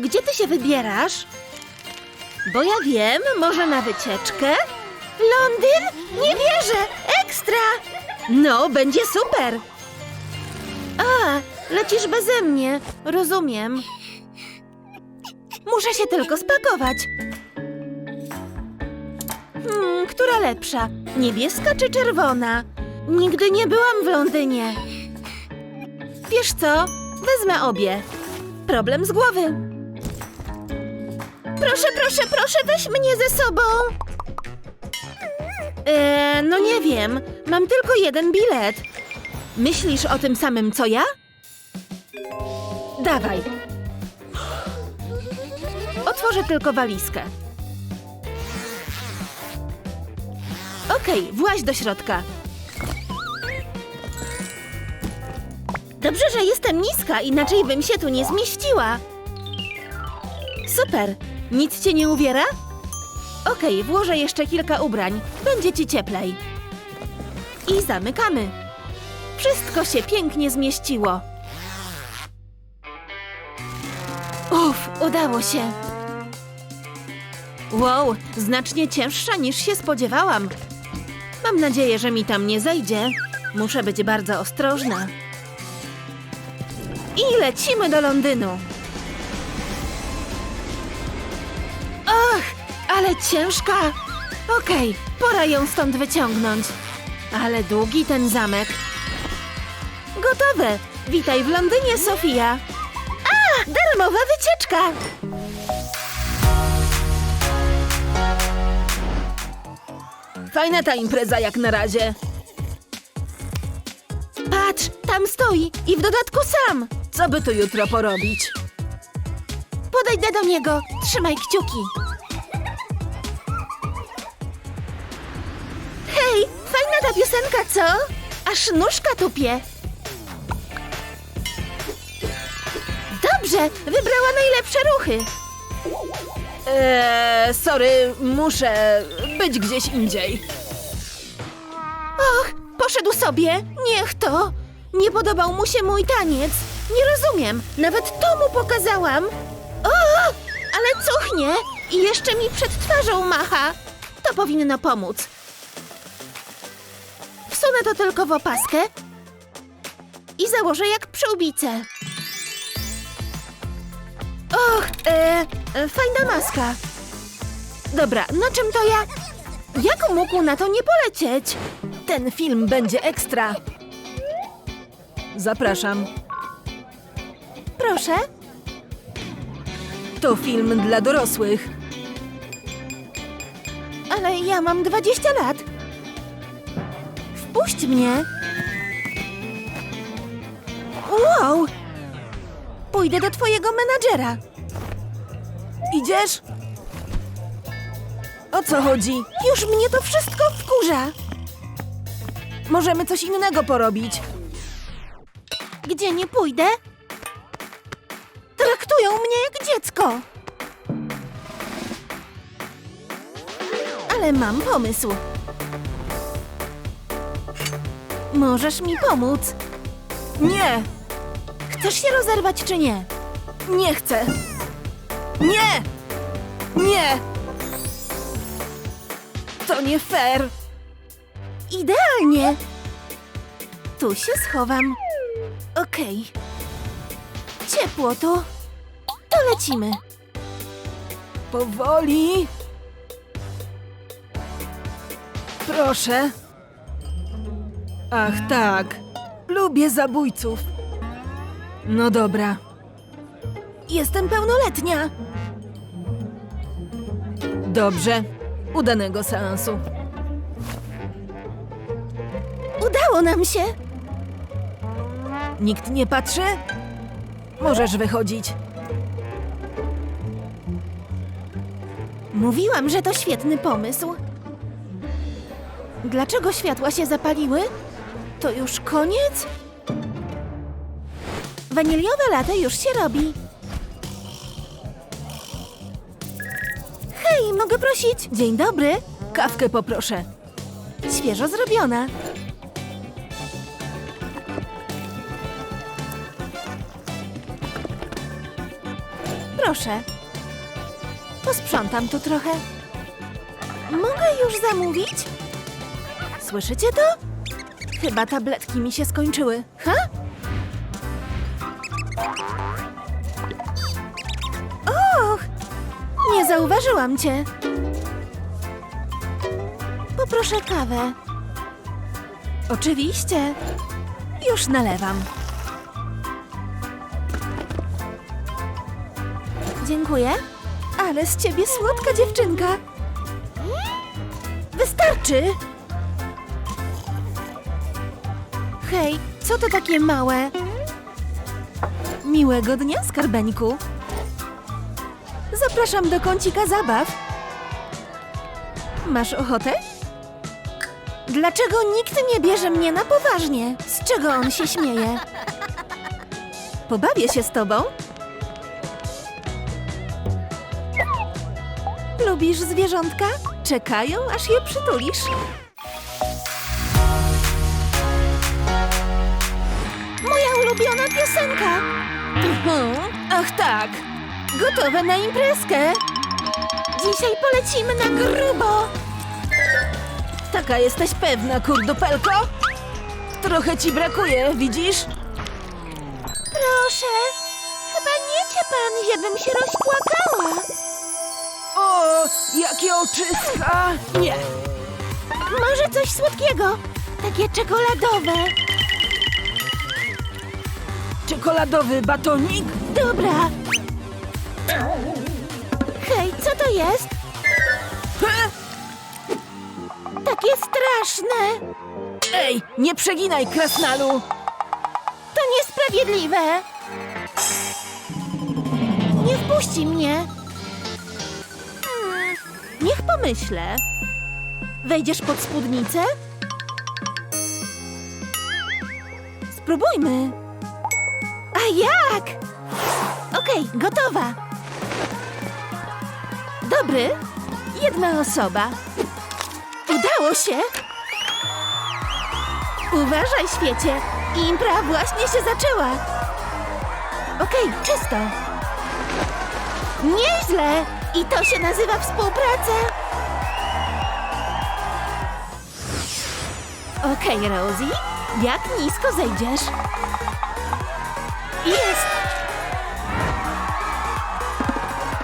Gdzie ty się wybierasz? Bo ja wiem, może na wycieczkę? Londyn? Nie wierzę! Ekstra! No, będzie super! A, lecisz beze mnie. Rozumiem. Muszę się tylko spakować. Hmm, która lepsza? Niebieska czy czerwona? Nigdy nie byłam w Londynie. Wiesz co? Wezmę obie. Problem z głowy. Proszę, proszę, proszę, weź mnie ze sobą. Eee, no nie wiem. Mam tylko jeden bilet. Myślisz o tym samym co ja? Dawaj. Otworzę tylko walizkę. Okej, właź do środka. Dobrze, że jestem niska, inaczej bym się tu nie zmieściła. Super. Nic cię nie uwiera? Okej, włożę jeszcze kilka ubrań. Będzie ci cieplej. I zamykamy. Wszystko się pięknie zmieściło. Uff, udało się. Wow, znacznie cięższa niż się spodziewałam. Mam nadzieję, że mi tam nie zejdzie. Muszę być bardzo ostrożna. I lecimy do Londynu. Och, ale ciężka. Okej, pora ją stąd wyciągnąć. Ale długi ten zamek. Gotowe. Witaj w Londynie, Sofia. A, darmowa wycieczka. Fajna ta impreza jak na razie. Patrz, tam stoi i w dodatku sam. Co by tu jutro porobić? Podejdę do niego. Trzymaj kciuki. Hej, fajna ta piosenka, co? Aż nóżka tupie. Dobrze, wybrała najlepsze ruchy. Eee, sorry, muszę być gdzieś indziej. Och, poszedł sobie. Niech to. Nie podobał mu się mój taniec. Nie rozumiem. Nawet to mu pokazałam. O, ale cuchnie. I jeszcze mi przed twarzą macha. To powinno pomóc. Wsunę to tylko w opaskę i założę jak przyłbicę. Och, e, e, fajna maska. Dobra, na czym to ja? Jak mógł na to nie polecieć? Ten film będzie ekstra. Zapraszam. Proszę. To film dla dorosłych. Ale ja mam 20 lat. Wpuść mnie. Wow! Pójdę do twojego menadżera. Idziesz? O co chodzi? Już mnie to wszystko wkurza. Możemy coś innego porobić. Gdzie nie pójdę? Dziecko. Ale mam pomysł. Możesz mi pomóc? Nie! Chcesz się rozerwać czy nie? Nie chcę. Nie! Nie! To nie fair. Idealnie. Tu się schowam. Okej. Ciepło tu. Lecimy. Powoli. Proszę. Ach tak. Lubię zabójców. No dobra. Jestem pełnoletnia. Dobrze. Udanego seansu. Udało nam się. Nikt nie patrzy? Możesz wychodzić. Mówiłam, że to świetny pomysł. Dlaczego światła się zapaliły? To już koniec? Waniliowe latte już się robi. Hej, mogę prosić? Dzień dobry. Kawkę poproszę. Świeżo zrobiona. Proszę. Posprzątam tu trochę. Mogę już zamówić? Słyszycie to? Chyba tabletki mi się skończyły. Ha? Och! Nie zauważyłam cię. Poproszę kawę. Oczywiście. Już nalewam. Dziękuję. Ale z ciebie słodka dziewczynka. Wystarczy. Hej, co to takie małe? Miłego dnia, skarbeńku. Zapraszam do kącika zabaw. Masz ochotę? Dlaczego nikt nie bierze mnie na poważnie? Z czego on się śmieje? Pobawię się z tobą. Lubisz zwierzątka? Czekają, aż je przytulisz. Moja ulubiona piosenka. Mhm. Ach tak. Gotowe na imprezkę. Dzisiaj polecimy na grubo. Taka jesteś pewna, kurdupelko? Trochę ci brakuje, widzisz? Proszę. Chyba nie chce pan, żebym się rozpłakała. O, jakie oczyska! Nie, Może coś słodkiego. Takie czekoladowe. czekoladowy batonik? Dobra. Hej, co to jest? He? Takie straszne. Ej, nie przeginaj, krasnalu! To niesprawiedliwe. Nie wpuści mnie. Niech pomyślę. Wejdziesz pod spódnicę? Spróbujmy. A jak? Okej, gotowa. Dobry. Jedna osoba. Udało się. Uważaj, świecie! Impra właśnie się zaczęła! Okej, czysto! Nieźle! I to się nazywa współpraca! Okej, Rosie, jak nisko zejdziesz? Jest!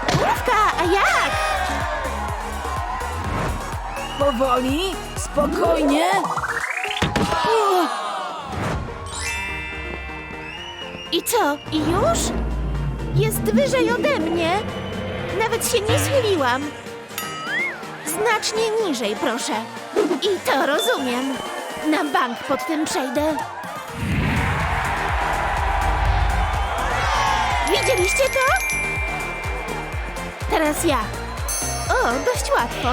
Główka, a jak? Powoli, spokojnie. I co? I już? Jest wyżej ode mnie. Nawet się nie schyliłam. Znacznie niżej, proszę. I to rozumiem. Na bank pod tym przejdę. Widzieliście to? Teraz ja. O, dość łatwo.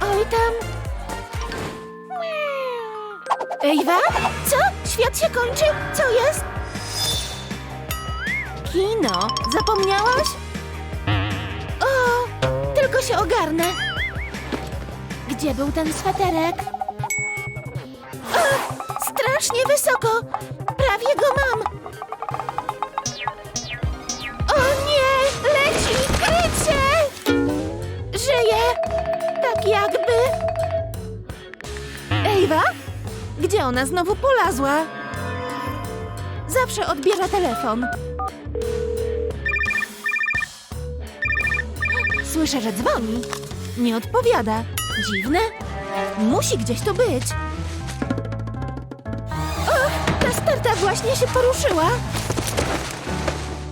Oj tam. Ewa? Co? Świat się kończy? Co jest? Kino. Zapomniałaś? O, tylko się ogarnę. Gdzie był ten sweterek? O, strasznie wysoko. Prawie go mam. O nie, leci, krycie! Żyje, tak jakby. Ewa? Gdzie ona znowu polazła? Zawsze odbiera telefon. Słyszę, że dzwoni. Nie odpowiada. Dziwne. Musi gdzieś tu być. O, ta sterta właśnie się poruszyła.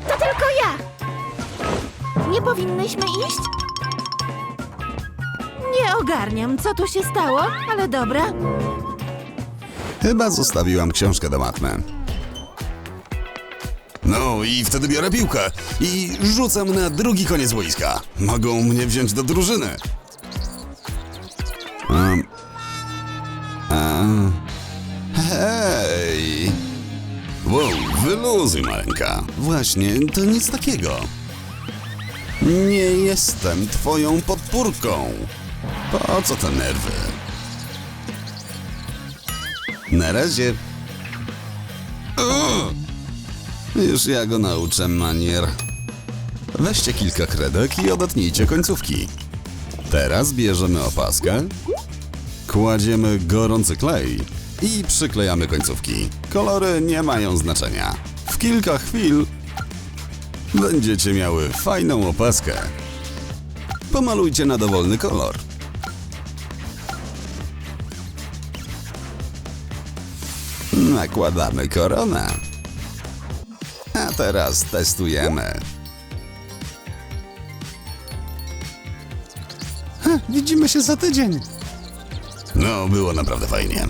To tylko ja. Nie powinnyśmy iść? Nie ogarniam, co tu się stało, ale dobra. Chyba zostawiłam książkę do matmy. No i wtedy biorę piłkę i rzucam na drugi koniec boiska. Mogą mnie wziąć do drużyny. Um, hej! Wow, wyluzuj maleńka. Właśnie, to nic takiego. Nie jestem twoją podpórką. Po co te nerwy? Na razie. Już ja go nauczę manier. Weźcie kilka kredek i odetnijcie końcówki. Teraz bierzemy opaskę, kładziemy gorący klej i przyklejamy końcówki. Kolory nie mają znaczenia. W kilka chwil będziecie miały fajną opaskę. Pomalujcie na dowolny kolor. Nakładamy koronę. A teraz testujemy. Widzimy się za tydzień. No, było naprawdę fajnie.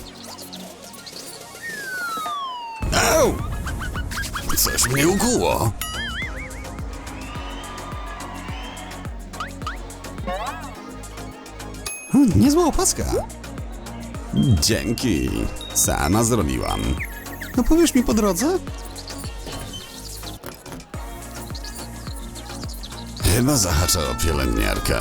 Au! Coś mnie ukuło. Hmm, Niezła opaska. Dzięki. Sama zrobiłam. No powiesz mi po drodze? Chyba zahacza o pielęgniarkę.